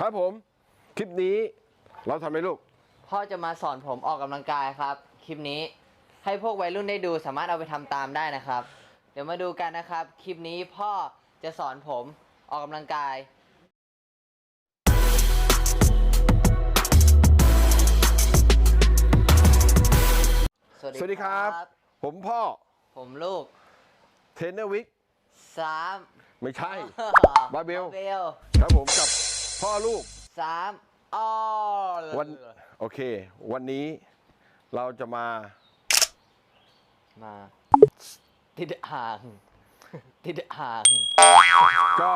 ครับผม คลิปนี้เราทำอะไรลูก พ่อจะมาสอนผมออกกำลังกายครับ คลิปนี้ให้พวกวัยรุ่นได้ดูสามารถเอาไปทำตามได้นะครับ เดี๋ยวมาดูกันนะครับ คลิปนี้พ่อจะสอนผมออกกำลังกาย สวัสดีครับ ผมพ่อผมลูกเทรนเนอร์วิกสามไม่ใช่ บาเบลเบล ครับผมกับ พ่อลูกสามออวันโอเค วันนี้เราจะมามาติดอ่าง ติดอ่าง ก็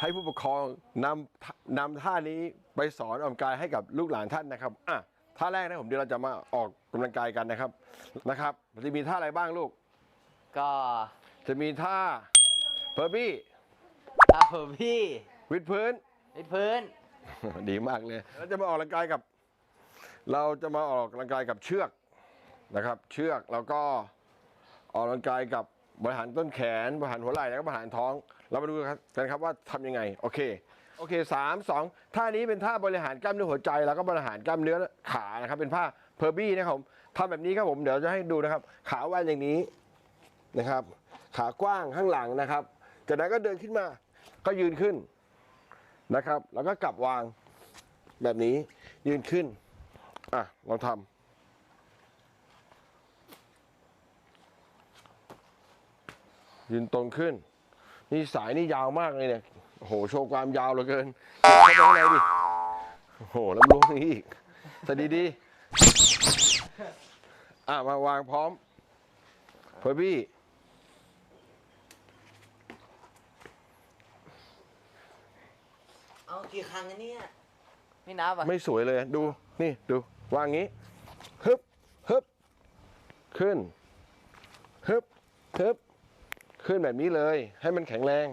ให้ผู้ปกครองนำนำท่านี้ไปสอนออกกำลังกายให้กับลูกหลานท่านนะครับอะท่าแรกนะผมเดี๋ยวเราจะมาออกกำลังกายกันนะครับนะครับจะมีท่าอะไรบ้างลูก ก็จะมีท่าเพอร์บี้ตาผมพี่วิดพื้น วิดพื้น ดีมากเลยเราจะมาออกกำลังกายกับ เราจะมาออกกำลังกายกับเชือกนะครับ เชือกแล้วก็ออกกำลังกายกับบริหารต้นแขนบริหารหัวไหล่แล้วก็บริหารท้อง เรามาดูกันครับว่าทำยังไงโอเคโอเคสามสองท่านี้เป็นท่าบริหารกล้ามเนื้อหัวใจ แล้วก็บริหารกล้ามเนื้อขานะครับ เป็นท่าเพอร์บี้นะครับผมทำแบบนี้ครับผมเดี๋ยวจะให้ดูนะครับ ขาแวนอย่างนี้นะครับ ขากว้างข้างหลังนะครับ จากนั้นก็เดินขึ้นมาก็ยืนขึ้น นะครับ แล้วก็กลับวางแบบนี้ยืนขึ้น อะลองทำยืนตรงขึ้น นี่สายนี่ยาวมากเลยเนี่ยโหโชว์ความยาวเหลือเกินเก็บเข้าไปข้างในดิโอ้โหแล้วล้วงนี้อีกสวัสดีดี อะ มาวางพร้อมเพื่อพี่ เอา กี่ครั้งกันเนี่ยไม่นับอะไม่สวยเลยดูนี่ดูวางงี้ฮึบฮึบขึ้นฮึบฮึบขึ้นแบบนี้เลย ให้มันแข็งแรง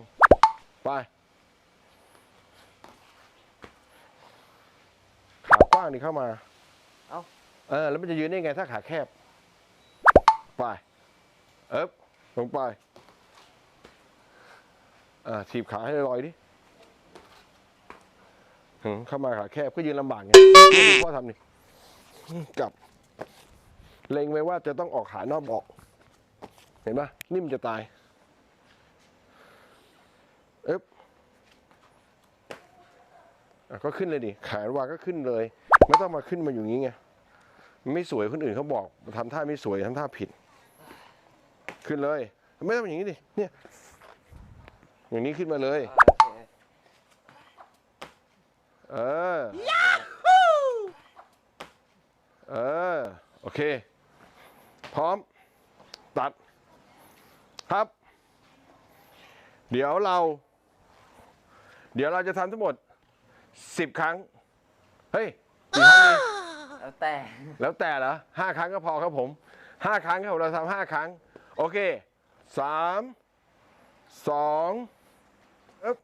ไปขากว้างนี่เข้ามาเอาเออแล้วมันจะยืนได้ไงถ้าขาแคบไปเอ๊บลงไปอ่าถีบขาให้ลอยดิหึ เข้ามาขาแคบก็ยืนลำบากไงไม่ดูพ่อทำนี่กลับ เล็งไว้ว่าจะต้องออกขานอกออก เห็นปะนิ่มจะตายเอ๊บอะก็ขึ้นเลยดิแขนวางก็ขึ้นเลย ไม่ต้องมาขึ้นมาอยู่อย่างนี้ไงมันไม่สวยคนอื่นเขาบอกทำท่าไม่สวยทำท่าผิด ขึ้นเลย ไม่ต้องอย่างนี้ดิเนี่ย อย่างนี้ขึ้นมาเลย เออเออ โอเค พร้อม ตัด ครับ เดี๋ยวเรา เดี๋ยวเราจะทำทั้งหมดสิบครั้ง เฮ้ยกี่ครั้งดีแล้วแต่ แล้วแต่ละห้าครั้งก็พอครับผมห้าครั้งครับเราทำห้าครั้ง โอเคสามสองอึ๊บ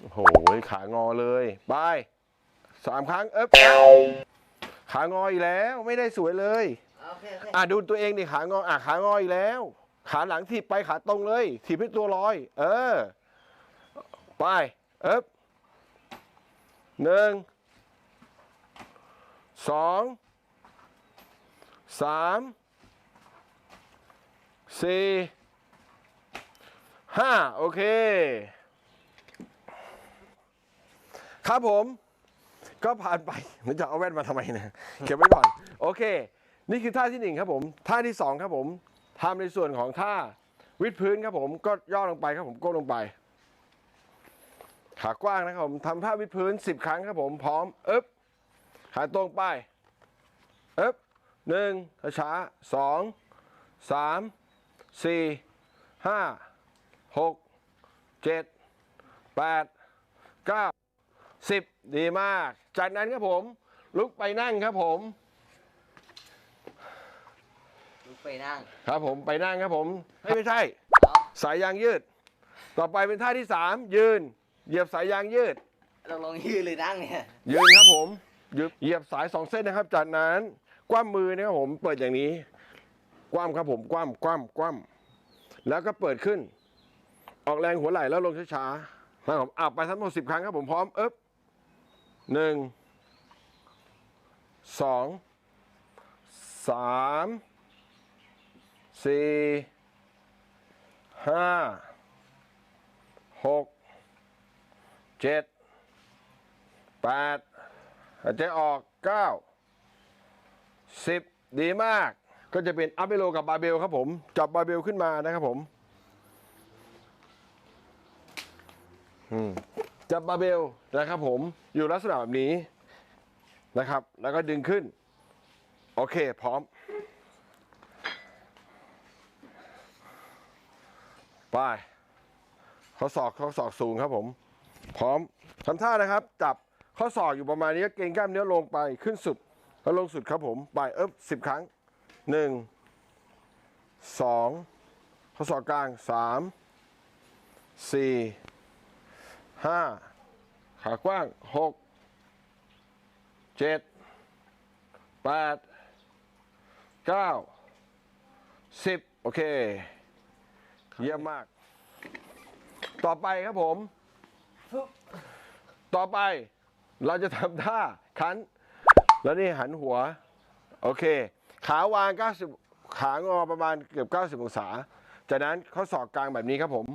โอ้โหขางอเลยไปสามครั้งเอ๊บขางออีกแล้วไม่ได้สวยเลย โอเคโอเคอะดูตัวเองดิขางออะขางออีกแล้ว ขาหลังถีบไปขาตรงเลยถีบให้ตัวลอย เออ ไปเอ๊บหนึ่งสองสามสี่ห้าโอเค ครับผม ก็ผ่านไปมันจะเอาแว่นมาทำไมเนะเก็บไว้ก่อน โอเค นี่คือท่าที่หนึ่งครับผม ท่าที่สองครับผมทำในส่วนของท่าวิดพื้นครับผมก็ย่อลงไปครับผมก้มลงไป ขากว้างนะครับผมทำท่าวิดพื้นสิบครั้งครับผมพร้อมอึ๊บขาตรงไปอึ๊บหนึ่งช้าสองสามสี่ห้าหกเจ็ดแปดเก้า สิบดีมาก จากนั้นครับผม ลุกไปนั่งครับผม ลุกไปนั่ง ครับผมไปนั่งครับผมเฮ้ยไม่ใช่เอาสายยางยืด ต่อไปเป็นท่าที่สามยืน เหยียบสายยางยืดลงลงยืนหรือนั่งเนี่ยยืนครับผมยืนเหยียบสายสองเส้นนะครับ จากนั้นคว่ำมือนะครับผมเปิดอย่างนี้คว่ำครับผมคว่ำคว่ำคว่ำแล้วก็เปิดขึ้น ออกแรงหัวไหล่แล้วลงช้าๆครับผมอะไปทั้งหมดสิบครั้งครับผมพร้อมเอ๊บ หนึ่งสองสามสี่ห้าหกเจ็ดแปดหายใจออกเก้าสิบดีมาก ก็จะเป็นอัพเบโลกับบาเบลครับผม จับบาเบลขึ้นมานะครับผม อืม จับบาเบลนะครับผมอยู่ลักษณะแบบนี้นะครับ แล้วก็ดึงขึ้น โอเค พร้อม ไปข้อศอกข้อศอกสูงครับผม พร้อมทำท่านะครับ จับข้อศอกอยู่ประมาณนี้เกรงกล้ามเนื้อลงไปขึ้นสุดแล้วลงสุดครับผมไปเอ๊บสิบครั้งหนึ่งสองข้อศอกกลางสามสี่ ห้าขากว้างหกเจ็ดแปดเก้าสิบโอเค เยี่ยมมาก ต่อไปครับผม ต่อไปเราจะทำท่าคัน แล้วนี่หันหัว โอเค ขาวาง 90 ขางอประมาณเกือบ 90 องศา จากนั้นข้อศอกกลางแบบนี้ครับผม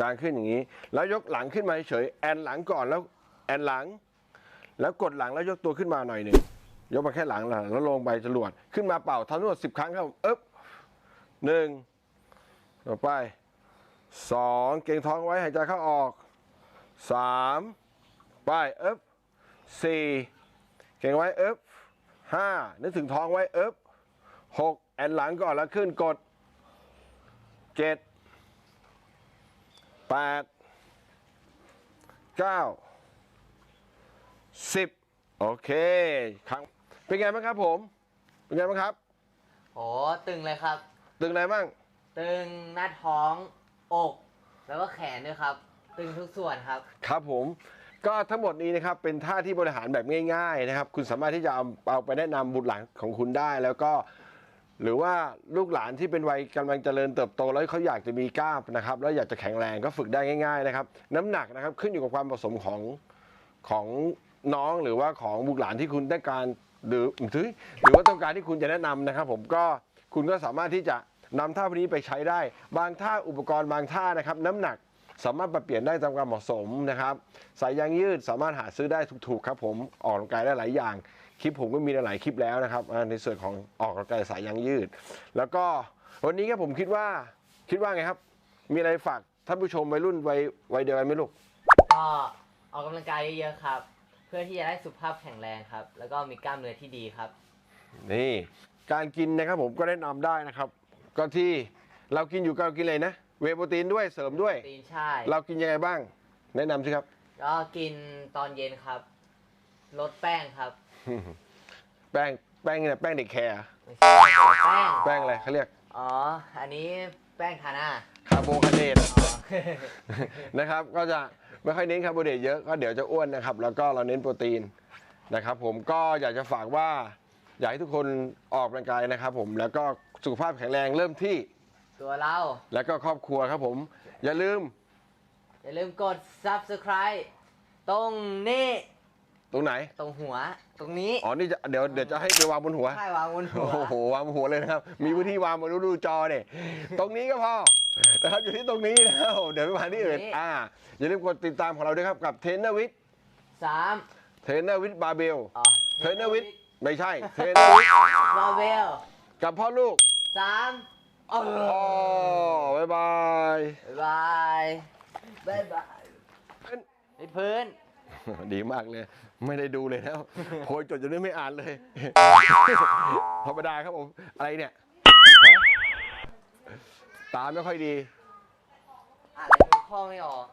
กางขึ้นอย่างนี้ แล้วยกหลังขึ้นมาเฉยแอนหลังก่อนแล้วแอนหลัง แล้วกดหลังแล้วยกตัวขึ้นมาหน่อยหนึ่งยกมาแค่หลังแล้วลงไปจรวดขึ้นมาเป่าทำทั้งหมดสิบครั้งครับเอ๊บหนึ่งต่อไปสองเก่งท้องไว้หายใจเข้าออกสามไปเอ๊บสี่เก่งไว้เอ๊บห้านึกถึงท้องไว้เอ๊บหกแอนหลังก่อนแล้วขึ้นกดเจ็ด แปดเก้าสิบโอเคครั้งเป็นไงบ้างครับผม เป็นไงบ้างครับ โอ้ตึงเลยครับ ตึงอะไรบ้าง ตึงหน้าท้องอก แล้วก็แขนด้วยครับ ตึงทุกส่วนครับ ครับผมก็ทั้งหมดนี้นะครับเป็นท่าที่บริหารแบบง่าย ๆ นะครับ คุณสามารถที่จะเอาเอาไปแนะนำบุตรหลานของคุณได้ แล้วก็ หรือว่าลูกหลานที่เป็นวัยกำลังเจริญเติบโตแล้วเขาอยากจะมีกล้ามนะครับ แล้วอยากจะแข็งแรงก็ฝึกได้ง่าย ๆนะครับ น้ำหนักนะครับขึ้นอยู่กับความผสมของของน้องหรือว่าของบุตรหลานที่คุณต้องการหรือหรือหรือว่าต้องการที่คุณจะแนะนำนะครับ ผมก็คุณก็สามารถที่จะนำท่าพวกนี้ไปใช้ได้ บางท่าอุปกรณ์บางท่านะครับ น้ำหนักสามารถปรับเปลี่ยนได้ตามความเหมาะสมนะครับสายยางยืดสามารถหาซื้อได้ถูกๆครับ ผมออกกำลังกายได้หลายอย่าง คลิปผมก็มีหลายคลิปแล้วนะครับอ่าในส่วนของออกกำลังกายสายยางยืด แล้วก็วันนี้ก็ผมคิดว่าคิดว่าไงครับ มีอะไรฝากท่านผู้ชมวัยรุ่นวัยวัยเดียวกันไหมลูกก็ออกกำลังกายเยอะๆครับ เพื่อที่จะได้สุขภาพแข็งแรงครับ แล้วก็มีกล้ามเนื้อที่ดีครับ นี่การกินนะครับผมก็แนะนำได้นะครับ ก็ที่เรากินอยู่ก็เรากินเลยนะเวย์โปรตีนด้วยเสริมด้วยตีนใช่ เรากินยังไงบ้าง แนะนำสิครับ ก็กินตอนเย็นครับ ลดแป้งครับแป้งแป้งเนี่ยแป้งเด็กแคร์ไม่ใช่แป้ง แป้งอะไรเขาเรียกอ๋อ อันนี้แป้งทาหน้าคาร์โบไฮเดรต อ๋อ นะครับก็จะไม่ค่อยเน้นคาร์โบไฮเดรตเยอะก็เดี๋ยวจะอ้วนนะครับ แล้วก็เราเน้นโปรตีนนะครับ ผมก็อยากจะฝากว่า อยากให้ทุกคนออกกำลังกายนะครับ ผมแล้วก็สุขภาพแข็งแรงเริ่มที่ ตัวเรา แล้วก็ครอบครัวครับผม อย่าลืม อย่าลืมกด subscribe ตรงนี้ ตรงไหน ตรงหัว ตรงนี้อ๋อ นี่จะเดี๋ยวเดี๋ยวจะให้ไปวางบนหัว ใช่วางบนหัว โอ้โห วางบนหัวเลยนะครับ มีพื้นที่วางบนรูดูจอเนี่ยตรงนี้ก็พอ นะครับ อยู่ที่ตรงนี้นะครับเดี๋ยวไปวางที่อื่น อ่า อย่าลืมกดติดตามของเราด้วยครับ กับเทรนเนอร์วิทสามเทรนเนอร์วิทบาร์เบลอ๋อเทรนเนอร์วิทไม่ใช่ เทรนเนอร์วิทบาเบล กับพ่อลูกสามอ๋ออ๋อบ๊ายบายบายบายบายไอ้พื้น ดีมากเลย ไม่ได้ดูเลยแล้วโพยจดจนได้ไม่อ่านเลยธรรมดาครับผม อะไรเนี่ยฮะตาไม่ค่อยดีอะไรดูข้อไม่ออก